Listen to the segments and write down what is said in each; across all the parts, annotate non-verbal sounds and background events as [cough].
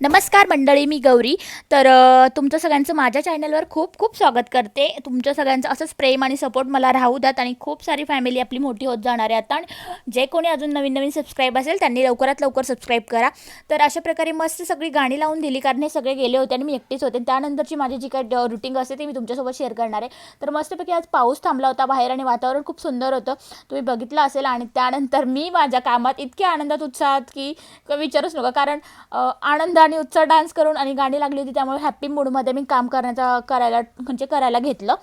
नमस्कार मंडळी मी गौरी. तर तुमचं सगळ्यांचं माझ्या चॅनलवर खूप खूप स्वागत करते. तुमच्या सगळ्यांचं असंच प्रेम आणि सपोर्ट मला राहू द्यात आणि खूप सारी फॅमिली आपली मोठी होत जाणार आहे आता. आणि जे कोणी अजून नवीन नवीन सबस्क्राईब असेल त्यांनी लवकरात लवकर सबस्क्राईब करा. तर अशा प्रकारे मस्त सगळी गाणी लावून दिली कारण हे सगळे गेले होते आणि मी एकटीच होते. त्यानंतरची माझी जी काही रुटीन असते ती मी तुमच्यासोबत शेअर करणार आहे. तर मस्तपैकी आज पाऊस थांबला होता बाहेर आणि वातावरण खूप सुंदर होतं. तुम्ही बघितलं असेल आणि त्यानंतर मी माझ्या कामात इतक्या आनंदात उत्साहात की विचारूच नका. कारण आनंदात आणि उत्साह डान्स करून आणि गाणी लागली होती त्यामुळे हॅप्पी मूडमध्ये मी काम करण्याचा करायला म्हणजे करायला घेतलं.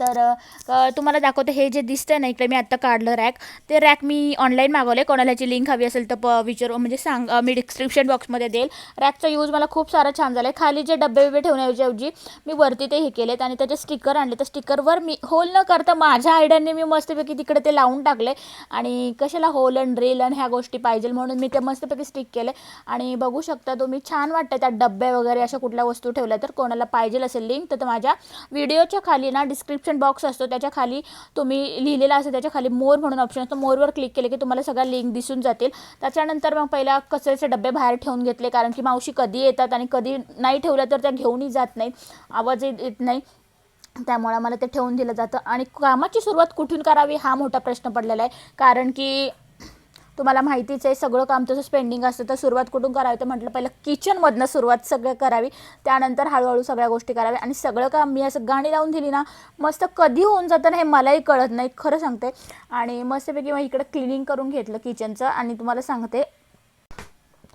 तर तुम्हाला दाखवते हे जे दिसतंय ना इकडे मी आत्ता काढलं रॅक. ते रॅक मी ऑनलाईन मागवले कोणाला याची लिंक हवी असेल तर प विचारू म्हणजे सांग मी डिस्क्रिप्शन बॉक्समध्ये देईल. रॅकचा यूज मला खूप सारा छान झाला आहे खाली जे डबे बिबे ठेवण्याऐवजी मी वरती ते हे केलेत आणि त्याचे स्टिकर आणले. तर स्टिकरवर मी होल न करता माझ्या आयडियाने मी मस्तपैकी तिकडे ते लावून टाकले. आणि कशाला होल आणि रील आणि ह्या गोष्टी पाहिजे म्हणून मी ते मस्तपैकी स्टिक केले. आणि बघू शकता तुम्ही छान वाटतं त्यात डब्बे वगैरे अशा कुठल्या वस्तू ठेवल्या तर कोणाला पाहिजे असेल लिंक तर माझ्या व्हिडिओच्या खाली ना डिस्क्रिप्शन बॉक्स असतो त्याच्याखाली तुम्ही लिहिलेला असतो त्याच्याखाली मोर म्हणून ऑप्शन असतो. मोरवर क्लिक केले की तुम्हाला सगळ्या लिंक दिसून जातील. त्याच्यानंतर मग पहिला कचऱ्याचे डबे बाहेर ठेवून घेतले कारण की मावशी कधी येतात आणि कधी नाही ठेवल्या तर त्या घेऊनही जात नाही. आवाज येत येत नाही. त्यामुळे मला ते ठेवून दिलं जातं. आणि कामाची सुरुवात कुठून करावी हा मोठा प्रश्न पडलेला आहे. कारण की तुम्हाला माहितीच आहे सगळं काम तसं स्पेंडिंग असतं. तर सुरुवात कुठून करावी तर म्हटलं पहिलं किचनमधनं सुरुवात सगळं करावी. त्यानंतर हळूहळू सगळ्या गोष्टी कराव्या. आणि सगळं काम मी असं गाणी लावून दिली ना मस्त कधी होऊन जातं ना हे मलाही कळत नाही खरं सांगते. आणि मस्तपैकी मग इकडं क्लिनिंग करून घेतलं किचनचं आणि तुम्हाला सांगते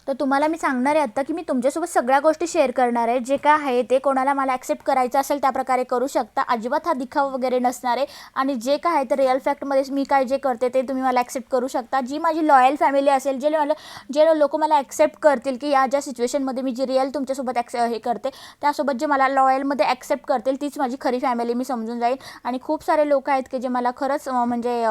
तर तुम्हाला मी सांगणार आहे आत्ता की मी तुमच्यासोबत सगळ्या गोष्टी शेअर करणार आहे. जे काय आहे ते कोणाला मला ॲक्सेप्ट करायचं असेल त्या प्रकारे करू शकता. अजिबात हा दिखावा वगैरे नसणार आहे. आणि जे काय आहे ते रिअल फॅक्टमध्येच मी काय जे करते ते तुम्ही मला ॲक्सेप्ट करू शकता. जी माझी लॉयल फॅमिली असेल जे मला जे लोक मला ॲक्सेप्ट करतील की या ज्या सिच्युएशनमध्ये मी जी रिअल तुमच्यासोबत ॲक्स हे करते त्यासोबत जे मला लॉयलमध्ये ॲक्सेप्ट करतील तीच माझी खरी फॅमिली मी समजून जाईल. आणि खूप सारे लोक आहेत की जे मला खरंच म्हणजे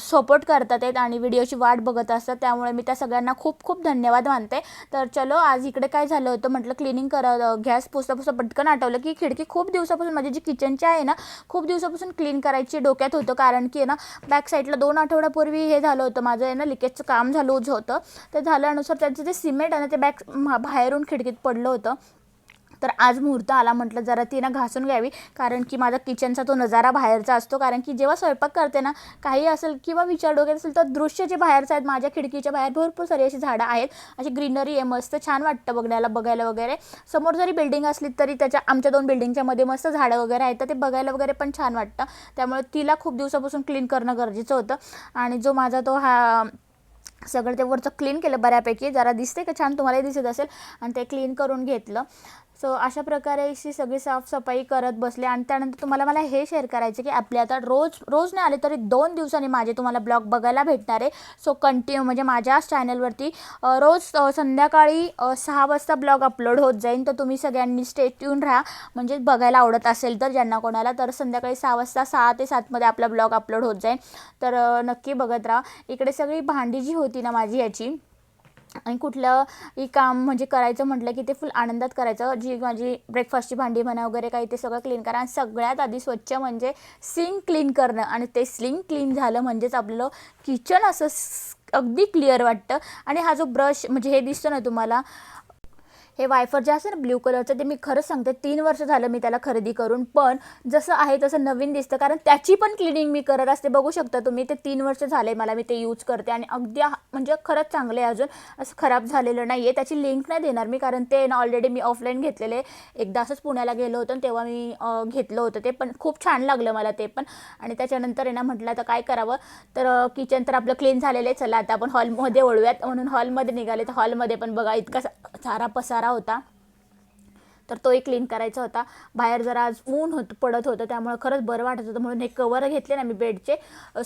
सपोर्ट करतात आहेत आणि व्हिडिओची वाट बघत असतात. त्यामुळे मी त्या सगळ्यांना खूप खूप धन्यवाद मानते. तर चलो आज इकडे काय झालं होतं म्हटलं क्लिनिंग कर गॅस पुसता पुसता पटकन आठवलं की खिडकी खूप दिवसापासून माझी जी किचनची आहे ना खूप दिवसापासून क्लीन करायची डोक्यात होतं कारण की आहे ना बॅक साईडला दोन आठवड्यापूर्वी हे झालं होतं माझं आहे ना लिकेजचं काम झालं होतं. ते झाल्यानुसार त्याचं जे सिमेंट आहे ना ते बॅक बाहेरून खिडकीत पडलं होतं. तर आज मुहूर्त आला म्हटलं जरा ती ना घासून घ्यावी. कारण की माझा किचनचा तो नजारा बाहेरचा असतो. कारण की जेव्हा स्वयंपाक करते ना काही असेल किंवा विचार डोक्यात असेल तर दृश्य जे बाहेरचं आहेत माझ्या खिडकीच्या बाहेर भरपूर सारी अशी झाडं आहेत. अशी ग्रीनरी आहे मस्त छान वाटतं बघण्याला बघायला वगैरे. समोर जरी बिल्डिंग असली तरी त्याच्या आमच्या दोन बिल्डिंगच्या मध्ये मस्त झाडं वगैरे आहेत. तर ते बघायला वगैरे पण छान वाटतं. त्यामुळे तिला खूप दिवसापासून क्लीन करणं गरजेचं होतं. आणि जो माझा तो हा सगळं ते वरचं क्लीन केलं बऱ्यापैकी. जरा दिसते का छान? तुम्हालाही दिसत असेल. आणि ते क्लीन करून घेतलं. सो अशा प्रकारे अशी सगळी साफसफाई करत बसले. आणि त्यानंतर तुम्हाला मला हे शेअर करायचं की आपले आता रोज रोज नाही आले तरी दोन दिवसांनी माझे तुम्हाला ब्लॉग बघायला भेटणार आहे. सो कंटिन्यू म्हणजे माझ्याच चॅनलवरती रोज संध्याकाळी सहा वाजता ब्लॉग अपलोड होत जाईल तर तुम्ही सगळ्यांनी स्टेट येऊन राहा. म्हणजे बघायला आवडत असेल तर ज्यांना कोणाला तर संध्याकाळी सहा वाजता सहा ते सातमध्ये आपला ब्लॉग अपलोड होत जाईल तर नक्की बघत राहा. इकडे सगळी भांडी जी होती होती ना माझी याची. आणि कुठलंही काम म्हणजे करायचं म्हटलं की ते फुल आनंदात करायचं. जी माझी ब्रेकफास्टची भांडी म्हणा वगैरे काही ते सगळं क्लीन करा. आणि सगळ्यात आधी स्वच्छ म्हणजे सिंक क्लीन करणं. आणि ते सिंक क्लीन झालं म्हणजेच आपलं किचन असं अगदी क्लिअर वाटतं. आणि हा जो ब्रश म्हणजे हे दिसतो ना तुम्हाला हे वायफर जे असतं ना ब्ल्यू कलरचं ते मी खरंच सांगते तीन वर्ष झालं मी त्याला खरेदी करून पण जसं आहे तसं नवीन दिसतं कारण त्याची पण क्लिनिंग मी करत असते. बघू शकता तुम्ही ते तीन वर्ष झाले मला मी ते यूज करते आणि अगदी हा- म्हणजे खरंच चांगलं आहे अजून. असं खराब झालेलं नाही आहे त्याची लिंक नाही देणार मी कारण ते ना ऑलरेडी मी ऑफलाईन घेतलेले. एकदा असंच पुण्याला गेलो होतं तेव्हा मी घेतलं होतं ते पण खूप छान लागलं मला ते पण. आणि त्याच्यानंतर आहे ना म्हटलं आता काय करावं? तर किचन तर आपलं क्लीन झालेलं आहे. चला आता आपण हॉलमध्ये वळूयात. म्हणून हॉलमध्ये निघाले. तर हॉलमध्ये पण बघा इतका सारा पसारा होता. तर तोही क्लीन करायचा होता. बाहेर जरा आज ऊन होत पडत होतं त्यामुळे खरंच बरं वाटत होतं. म्हणून हे कवर घेतले ना मी बेडचे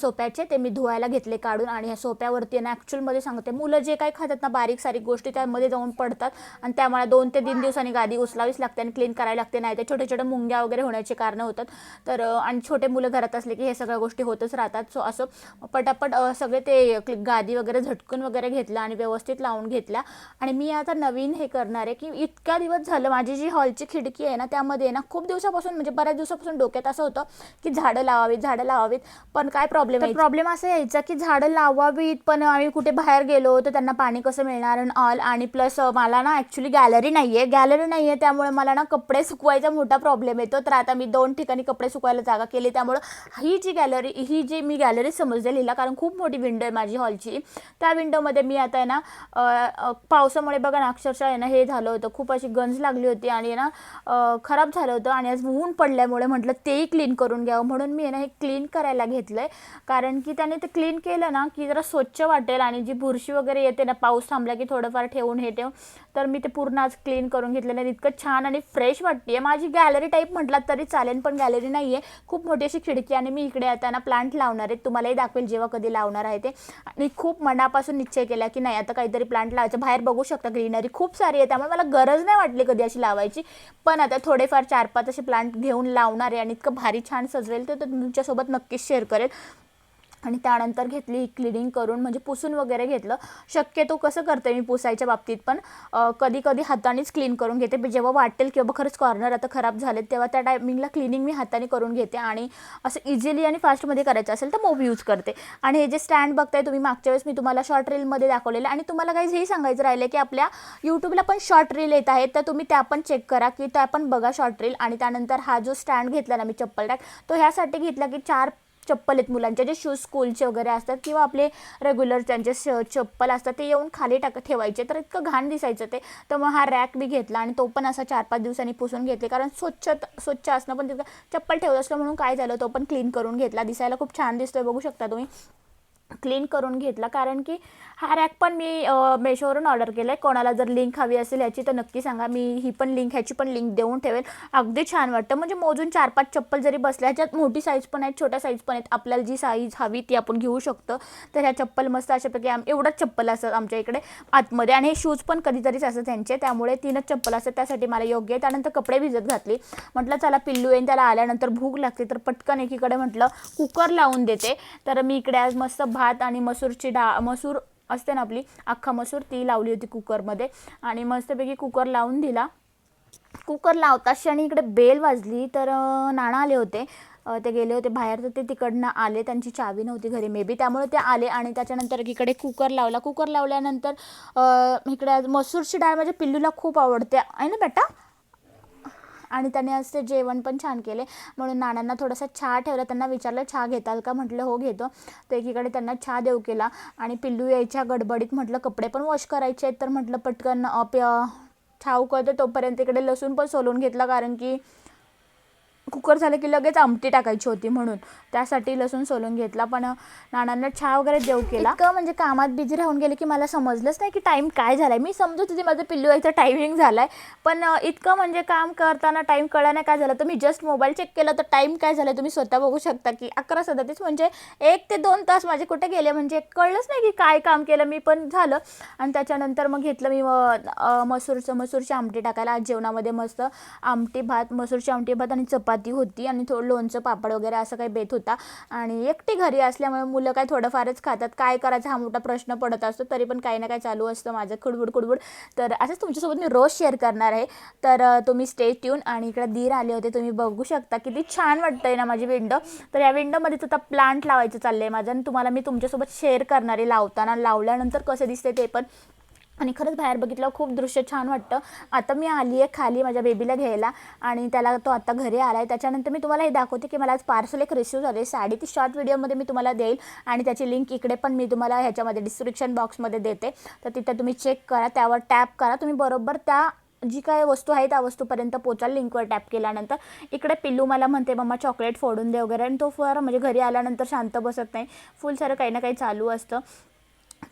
सोप्याचे ते मी धुवायला घेतले काढून आणि ह्या सोप्यावरती ना ॲक्च्युअलमध्ये सांगते मुलं जे काही खातात ना बारीक सारीक गोष्टी त्यामध्ये जाऊन पडतात आणि त्यामुळे दोन ते तीन दिवसांनी गादी उचलावीच लागते आणि क्लीन करायला लागते. नाही तर छोटे छोटे मुंग्या वगैरे होण्याचे कारणं होतात. तर आणि छोटे मुलं घरात असले की हे सगळ्या गोष्टी होतच राहतात. सो असं पटापट सगळे ते गादी वगैरे झटकून वगैरे घेतलं आणि व्यवस्थित लावून घेतल्या. आणि मी आता नवीन हे करणार आहे की इतक्या दिवस झालं माझी जी हॉलची खिडकी आहे ना त्यामध्ये ना खूप दिवसापासून म्हणजे बऱ्याच दिवसापासून डोक्यात असं होतं की झाडं लावावीत झाडं लावावीत पण काय प्रॉब्लेम प्रॉब्लेम असा यायचा की झाडं लावावीत पण आम्ही कुठे बाहेर गेलो तर त्यांना पाणी कसं मिळणार आणि ऑल आणि प्लस मला ना ॲक्च्युली गॅलरी नाही आहे गॅलरी नाही आहे त्यामुळे मला ना कपडे सुकवायचा मोठा प्रॉब्लेम येतो. तर आता मी दोन ठिकाणी कपडे सुकवायला जागा केली. त्यामुळं ही जी गॅलरी ही जी मी गॅलरी समजलेलीला कारण खूप मोठी विंडो आहे माझी हॉलची त्या विंडोमध्ये मी आता आहे ना पावसामुळे बघा ना अक्षरशः आहे ना हे झालं होतं. खूप अशी गंज लागली होती आणि आणि ना खराब झालं होतं आणि आज ऊन पडल्यामुळे म्हटलं तेही क्लीन करून घ्यावं. म्हणून मी ना हे क्लीन करायला घेतलं आहे कारण की त्याने ते क्लीन केलं ना की जरा स्वच्छ वाटेल आणि जी बुरशी वगैरे येते ना पाऊस थांबला की थोडंफार ठेवून हे ठेवून तर मी ते पूर्ण आज क्लीन करून घेतलेलं आहे. इतकं छान आणि फ्रेश वाटते माझी गॅलरी टाईप म्हटलात तरी चालेल पण गॅलरी नाही आहे खूप मोठी अशी खिडकी आणि मी इकडे येताना प्लांट लावणार आहे. तुम्हालाही दाखवेल जेव्हा कधी लावणार आहे ते. आणि खूप मनापासून निश्चय केला की नाही आता काहीतरी प्लांट लावायचं. बाहेर बघू शकता ग्रीनरी खूप सारी आहे. त्यामुळे मला गरज नाही वाटली कधी अशी लावायची. पण आता थोडेफार चार पाच असे प्लांट घेऊन लावणार आहे आणि इतकं भारी छान सजवेल ते तर तुमच्यासोबत नक्कीच शेअर करेल. आणि त्यानंतर घेतली क्लिनिंग करून म्हणजे पुसून वगैरे घेतलं. शक्यतो कसं करते मी पुसायच्या बाबतीत पण कधी कधी हातानेच क्लीन करून घेते. जेव्हा वाटेल किंवा खरंच कॉर्नर आता खराब झाले तेव्हा त्या टायमिंगला क्लिनिंग मी हाताने करून घेते आणि असं इझिली आणि फास्टमध्ये करायचं असेल तर मोब यूज करते. आणि हे जे स्टँड बघताय तुम्ही मागच्या वेळेस मी तुम्हाला शॉर्ट रीलमध्ये दाखवलेलं आणि तुम्हाला काही हेही सांगायचं राहिलं की आपल्या यूट्यूबला पण शॉर्ट रील येत आहेत. तर तुम्ही त्या पण चेक करा की त्या पण बघा शॉर्ट रील आणि त्यानंतर हा जो स्टँड घेतला ना मी चप्पल टॅक तो ह्यासाठी घेतला की चार चप्पल आहेत मुलांचे जे शूज स्कूलचे वगैरे असतात किंवा आपले रेग्युलर त्यांचे श चप्पल असतात ते येऊन खाली टाक ठेवायचे. तर इतकं घाण दिसायचं ते. तर मग हा रॅक मी घेतला आणि तो पण असा चार पाच दिवसांनी पुसून घेतले. कारण स्वच्छ स्वच्छ असणं पण तिथं चप्पल ठेवत असलं म्हणून काय झालं तो पण क्लीन करून घेतला. दिसायला खूप छान दिसतोय बघू शकता तुम्ही. क्लीन करून घेतला कारण की हा रॅक पण मी मेशोवरून ऑर्डर केला आहे कोणाला जर लिंक हवी असेल ह्याची तर नक्की सांगा. मी ही पण लिंक ह्याची पण लिंक देऊन ठेवेल. अगदी छान वाटतं. म्हणजे मोजून चार पाच चप्पल जरी बसल्या ह्याच्यात मोठी साईज पण आहेत छोट्या साईज पण आहेत. आपल्याला जी साईज हवी ती आपण घेऊ शकतो. तर ह्या चप्पल मस्त अशापैकी आम एवढंच चप्पल असतात आमच्या इकडे आतमध्ये. आणि हे शूज पण कधीतरीच असतात त्यांचे. त्यामुळे तीनच चप्पल असतात. त्यासाठी मला योग्य आहे. त्यानंतर कपडे भिजत घातली. म्हटलं चला पिल्लू येईन. त्याला आल्यानंतर भूक लागते. तर पटकन एकीकडे म्हटलं कुकर लावून देते. तर मी इकडे आज मस्त भात आणि मसूरची डाळ मसूर असते ना आपली. अख्खा मसूर ती लावली होती कुकरमध्ये. आणि मस्तपैकी कुकर लावून दिला. कुकर लावता आणि इकडे बेल वाजली तर नाणं आले होते. ते गेले होते बाहेर तर ते तिकडनं आले. त्यांची चावी नव्हती घरी मे बी त्यामुळे ते आले आणि त्याच्यानंतर इकडे कुकर लावला. कुकर लावल्यानंतर इकडे मसूरची डाळ माझ्या पिल्लूला खूप आवडते. आहे ना बेटा? आणि त्याने आज ते जेवण पण छान केले. म्हणून नानांना थोडासा चहा ठेवला. त्यांना विचारलं चहा घेताल का? म्हटलं हो घेतो. तर एकीकडे त्यांना चहा देऊ केला आणि पिल्लू यायच्या गडबडीत म्हटलं कपडे पण वॉश करायचे आहेत. तर म्हटलं पटकन अ, प चहा तोपर्यंत इकडे लसूण पण सोलून घेतला कारण की कुकर झालं की लगेच आमटी टाकायची होती म्हणून. त्यासाठी लसूण सोलून घेतला. पण नानांना चहा वगैरे देऊ केला. इतकं म्हणजे कामात बिझी राहून गेले की मला समजलंच नाही की टाईम काय झालाय. मी समजत होती माझं पिल्लू यायचं टायमिंग झालाय. पण इतकं म्हणजे काम करताना टाईम कळला नाही काय झालं? तर मी जस्ट मोबाईल चेक केला तर टाईम काय झालाय? तुम्ही स्वतः बघू शकता की अकरा सदतीस म्हणजे एक ते दोन तास माझे कुठे गेले? म्हणजे कळलंच नाही की काय काम केलं. मी पण झालं. आणि त्याच्यानंतर मग घेतलं मी मसूरचं मसूरची आमटी टाकायला. आज जेवणामध्ये मस्त आमटी भात मसूरची आमटी भात आणि चपाती. होती आणि थोडं लोणचं पापड वगैरे असं काही बेत होता. आणि एकटी घरी असल्यामुळे मुलं काय थोडंफारच खातात. काय करायचा हा मोठा प्रश्न पडत असतो तरी पण काही ना काही चालू असतं माझं. खुडबुड खुडबुड. तर असंच तुमच्यासोबत मी रोज शेअर करणार आहे. तर तुम्ही स्टेज ट्यून आणि इकडे दीर आले होते तुम्ही बघू शकता. किती छान वाटतंय ना माझी विंडो तर या विंडोमध्येच आता प्लांट लावायचं चाललंय माझं. आणि तुम्हाला मी तुमच्यासोबत शेअर करणार आहे लावताना. लावल्यानंतर कसं दिसते ते पण. आणि खरंच बाहेर बघितलं खूप दृश्य छान वाटतं. आता मी आली आहे खाली माझ्या बेबीला घ्यायला आणि त्याला तो आता घरी आला आहे त्याच्यानंतर मी तुम्हाला हे दाखवते की मला आज पार्सल एक रिसिव्ह झाले साडी ती शॉर्ट व्हिडिओमध्ये मी तुम्हाला देईल आणि त्याची लिंक इकडे पण मी तुम्हाला ह्याच्यामध्ये डिस्क्रिप्शन बॉक्समध्ये देते. तर तिथं तुम्ही चेक करा त्यावर टॅप करा. तुम्ही बरोबर त्या जी काय वस्तू आहे त्या वस्तूपर्यंत पोचाल लिंकवर टॅप केल्यानंतर. इकडे पिल्लू मला म्हणते मम्मा चॉकलेट फोडून दे वगैरे. आणि तो फार म्हणजे घरी आल्यानंतर शांत बसत नाही. फुल सारं काही ना काही चालू असतं.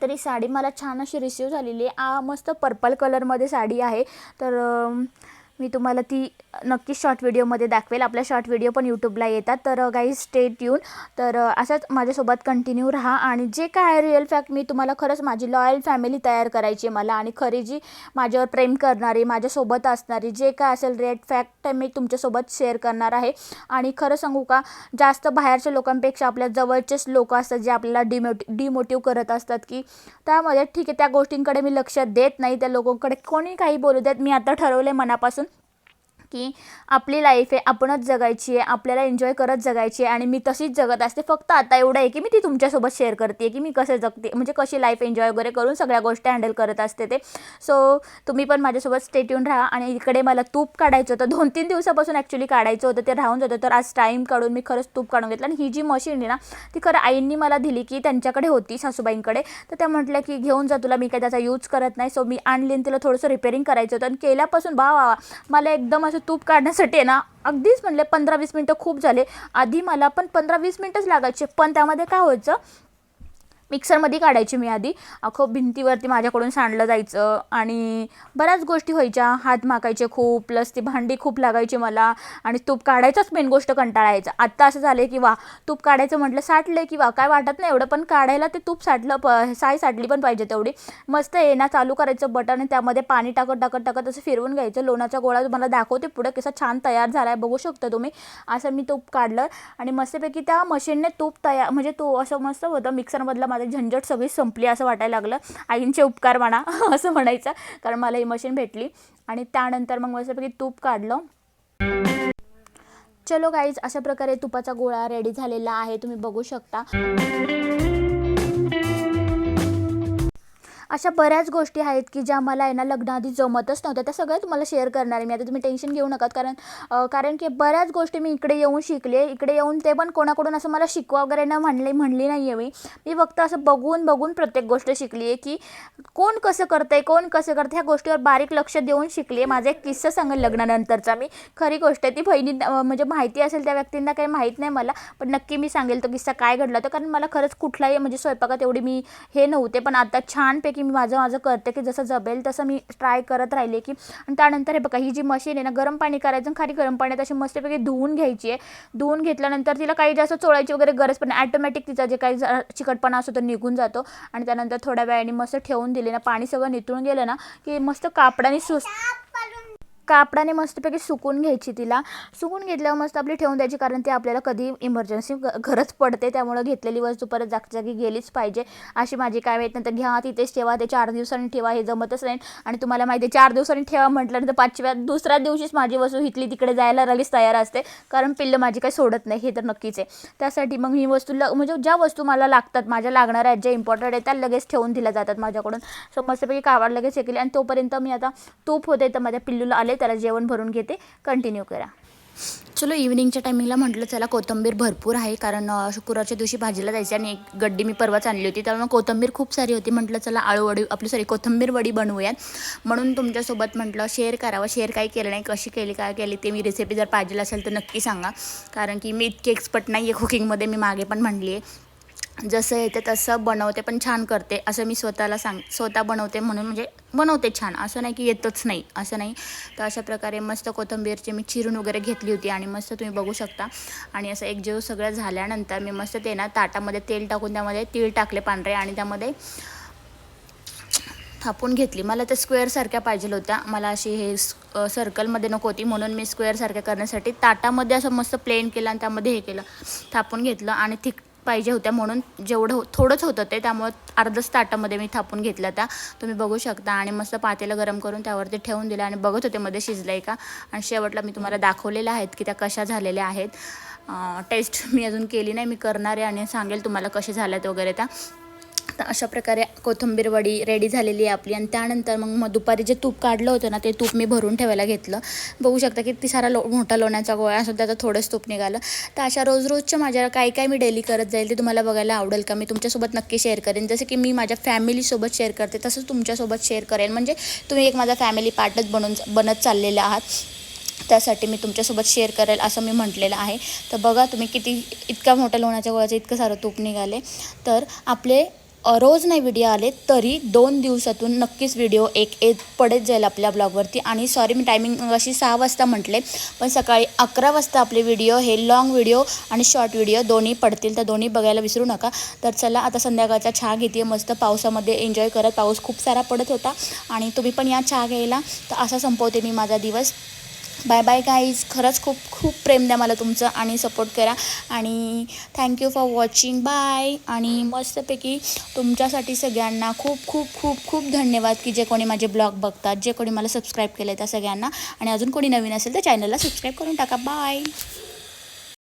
तरी साडी मला छान अशी रिसीव झालेली आहे. आ मस्त पर्पल कलरमध्ये साडी आहे. तर मी तुम्हाला ती नक्की शॉर्ट व्हिडिओमध्ये दाखवेल. आपल्या शॉर्ट व्हिडिओ पण यूट्यूबला येतात. तर गाईज स्टेट येऊन तर असंच माझ्यासोबत कंटिन्यू राहा. आणि जे काय रिअल फॅक्ट मी तुम्हाला खरंच माझी लॉयल फॅमिली तयार करायची आहे मला आणि खरी जी माझ्यावर प्रेम करणारी माझ्यासोबत असणारी जे काय असेल रेड फॅक्ट मी तुमच्यासोबत शेअर करणार आहे. आणि खरं सांगू का जास्त बाहेरच्या लोकांपेक्षा आपल्या जवळचेच लोक असतात जे आपल्याला डिमोटि डिमोटिव्ह करत असतात की त्यामध्ये ठीक आहे त्या गोष्टींकडे मी लक्ष देत नाही. त्या लोकांकडे कोणी काही बोलू देत मी आता ठरवलं आहे मनापासून की आपली लाईफ आहे आपणच जगायची आहे आपल्याला एन्जॉय करत जगायची आहे आणि मी तशीच जगत असते. फक्त आता एवढं आहे की मी ती तुमच्यासोबत शेअर करते की मी कसं जगते म्हणजे कशी लाईफ एन्जॉय वगैरे करून सगळ्या गोष्टी हँडल करत असते ते. सो तुम्ही पण माझ्यासोबत स्टेट येऊन राहा आणि इकडे मला तूप काढायचं होतं. दोन तीन दिवसापासून ॲक्च्युली काढायचं होतं ते राहून जातं. तर आज टाईम काढून मी खरंच तूप काढून घेतलं आणि ही जी मशीन आहे ना ती खरं आईंनी मला दिली की त्यांच्याकडे होती सासूबाईंकडे. तर त्या म्हटल्या की घेऊन जा तुला मी काही त्याचा यूज करत नाही. सो मी आणली आणि तिला थोडंसं रिपेअरिंग करायचं होतं आणि केल्यापासून बा मला एकदम असं तूप काढण्यासाठी ना अगदीच म्हणले पंधरा वीस मिनटं खूप झाले. आधी मला पण पंधरा वीस मिनटंच लागायचे पण त्यामध्ये काय व्हायचं मिक्सरमध्ये काढायची मी आधी. अख्खं भिंतीवरती माझ्याकडून सांडलं जायचं आणि बऱ्याच गोष्टी व्हायच्या. हात माकायचे खूप प्लस ती भांडी खूप लागायची मला आणि तूप काढायचाच मेन गोष्ट कंटाळा आत्ता असं झालं की वा तूप काढायचं म्हटलं साठलं की वा काय वाटत नाही एवढं पण काढायला ते तूप साठलं प साय साठली पण पाहिजे तेवढी. मस्त ये ना चालू करायचं बटन आणि त्यामध्ये पाणी टाकत टाकत टाकत असं फिरवून घ्यायचं. लोणाचा गोळा तुम्हाला दाखवते पुढे कसा छान तयार झाला आहे बघू शकता तुम्ही. असं मी तूप काढलं आणि मस्तपैकी त्या मशीनने तूप तयार म्हणजे तो असं मस्त होतं मिक्सरमधलं माझं झंझट सगळी संपली असं वाटायला लागलं. आईंचे उपकार म्हणा [laughs] असं म्हणायचं. कारण मला ही मशीन भेटली. आणि त्यानंतर मग मस्तपैकी तूप काढलं. चलो गाईज अशा प्रकारे तुपाचा गोळा रेडी झालेला आहे. तुम्ही बघू शकता. अशा बऱ्याच गोष्टी आहेत की ज्या मला आहे ना लग्नाआधी जमतच नव्हत्या. त्या सगळ्या तुम्हाला शेअर करणार आहे मी. आता तुम्ही टेन्शन घेऊ नका कारण कारण की बऱ्याच गोष्टी मी इकडे येऊन शिकले. इकडे येऊन ते पण कोणाकडून असं मला शिकवा वगैरे न म्हणले म्हणली नाही आहे मी. मी फक्त असं बघून बघून प्रत्येक गोष्ट शिकली आहे की कोण कसं करतं आहे कोण कसं करतं ह्या गोष्टीवर बारीक लक्ष देऊन शिकली आहे. माझा एक किस्सा सांगेल लग्नानंतरचा मी. खरी गोष्ट आहे ती. बहिणी म्हणजे माहिती असेल त्या व्यक्तींना काही माहीत नाही मला पण नक्की मी सांगेल तो किस्सा काय घडला होता. कारण मला खरंच कुठलाही म्हणजे स्वयंपाकात एवढी मी हे नव्हते. पण आता छानपैकी मी माझं माझं करते की जसं जमेल तसं मी ट्राय करत राहिले की. आणि त्यानंतर हे बघा ही जी मशीन आहे ना गरम पाणी करायचं आणि खाली गरम पाण्यात अशी मस्तपैकी धुवून घ्यायची आहे. धुवून घेतल्यानंतर तिला काही जास्त चोळायची वगैरे गरज पण ॲटोमॅटिक तिचा जे काही जरा चिकटपणा असतो तो निघून जातो. आणि त्यानंतर थोड्या वेळाने मस्त ठेवून दिले ना पाणी सगळं नितळून गेलं ना की मस्त कापडाने सुस कापडाने मस्तपैकी सुकून घ्यायची तिला. सुकून घेतल्यावर मस्त आपली ठेवून द्यायची कारण ती आपल्याला कधी इमर्जन्सी गरज पडते त्यामुळं घेतलेली वस्तू परत जागच्या गेलीच पाहिजे. अशी माझी काय माहीत नाही. तर घ्या तिथेच ठेवा ते चार दिवसांनी ठेवा हे जमतच नाही. आणि तुम्हाला माहिती आहे चार दिवसांनी ठेवा म्हटल्यानंतर पाचव्या दुसऱ्या दिवशीच माझी वस्तू इथली तिकडे जायला लगेच तयार असते. कारण पिल्लं माझी काही सोडत नाही हे तर नक्कीच आहे. त्यासाठी मग ही वस्तू ल म्हणजे ज्या वस्तू मला लागतात माझ्या लागणाऱ्या आहेत ज्या इम्पॉर्टंट आहेत त्या लगेच ठेवून दिल्या जातात माझ्याकडून. सो मस्तपैकी कावड लगेच हे केली. आणि तोपर्यंत मी आता तूप होते तर माझ्या पिल्लूला आले त्याला जेवण भरून घेते. कंटिन्यू करा. चलो इव्हिनिंगच्या टायमिंगला म्हटलं चला कोथिंबीर भरपूर आहे. कारण शुक्रवारच्या दिवशी भाजीला जायची आणि एक गड्डी मी परवाच आणली होती. त्यामुळे कोथिंबीर खूप सारी होती. म्हटलं चला आळू वडी आपली सॉरी कोथंबीर वडी बनवूयात. म्हणून तुमच्यासोबत म्हटलं शेअर करावं. शेअर काही केलं नाही. कशी केली काय केली ते मी रेसिपी जर पाहिजे असेल तर नक्की सांगा. कारण की मी इतकी एक्सपर्ट नाही आहे कुकिंगमध्ये मी मागे पण म्हणली आहे जसं येतं तसं बनवते पण छान करते. असं मी स्वतःला सांग स्वतः बनवते म्हणून म्हणजे बनवते छान. असं नाही की येतच नाही. असं नाही. तर अशा प्रकारे मस्त कोथिंबीरची मी चिरून वगैरे घेतली होती आणि मस्त तुम्ही बघू शकता. आणि असं एक जेव सगळं झाल्यानंतर मी मस्त ते ना ताटामध्ये तेल टाकून त्यामध्ये तीळ टाकले पांढरे आणि त्यामध्ये थापून घेतली. मला त्या स्क्वेअरसारख्या पाहिजे होत्या. मला अशी हे सर्कलमध्ये नको होती. म्हणून मी स्क्वेअरसारख्या करण्यासाठी ताटामध्ये असं मस्त प्लेन केलं आणि त्यामध्ये हे केलं. थापून घेतलं आणि थिक पाहिजे होत्या म्हणून जेवढं हो- थोडंच होतं ते त्यामुळं अर्धच ताटामध्ये मी थापून घेतलं त्या. तुम्ही बघू शकता. आणि मस्त पातेलं गरम करून त्यावरती ठेवून दिलं आणि बघत होते मध्ये शिजलं आहे का. आणि शेवटला मी तुम्हाला दाखवलेल्या आहेत की त्या कशा झालेल्या आहेत. टेस्ट मी अजून केली नाही. मी करणार आहे आणि सांगेल तुम्हाला कसे झाल्यात वगैरे त्या. तर अशा प्रकारे कोथिंबीर वडी रेडी झालेली आहे आपली. आणि त्यानंतर मग मग दुपारी जे तूप काढलं होतं ना ते तूप मी भरून ठेवायला घेतलं. बघू शकता की ती सारा लो मोठा लोण्याचा गोळा असून त्याचं थोडंच तूप निघालं. तर अशा रोज रोजच्या माझ्या काय काय मी डेली करत जाईल ते तुम्हाला बघायला आवडेल का? मी तुमच्यासोबत नक्की शेअर करेन. जसं की मी माझ्या फॅमिलीसोबत शेअर करते तसंच तुमच्यासोबत शेअर करेन. म्हणजे तुम्ही एक माझा फॅमिली पार्टच बनून बनत चाललेले आहात. त्यासाठी मी तुमच्यासोबत शेअर करेल असं मी म्हटलेलं आहे. तर बघा तुम्ही किती इतका मोठ्या लोण्याच्या गोळ्याचं इतकं सारं तूप निघाले. तर आपले रोज नाही व्हिडिओ आले तरी दोन दिवसातून नक्कीच व्हिडिओ एक येत पडत जाईल आपल्या ब्लॉगवरती आणि सॉरी मी टायमिंग अशी सहा वाजता म्हटले पण सकाळी अकरा वाजता आपले व्हिडिओ हे लॉंग व्हिडिओ आणि शॉर्ट व्हिडिओ दोन्ही पडतील तर दोन्ही बघायला विसरू नका. तर चला आता संध्याकाळचा चहा घेते मस्त पावसामध्ये एन्जॉय करत पाऊस खूप सारा पडत होता. आणि तुम्ही पण या चहा घ्यायला. तर असा संपवते मी माझा दिवस. Bye bye guys. खरंच खूप खूप प्रेम द्या मला तुमचं आणि सपोर्ट करा. आणि थँक्यू फॉर वॉचिंग बाय आणि मस्तपैकी तुमच्यासाठी सगळ्यांना खूप खूप खूप खूप धन्यवाद की जे कोणी माझे ब्लॉग बघतात जे कोणी मला सबस्क्राईब केलं त्या सगळ्यांना. आणि अजून कोणी नवीन असेल तर चॅनलला सबस्क्राईब करून टाका. बाय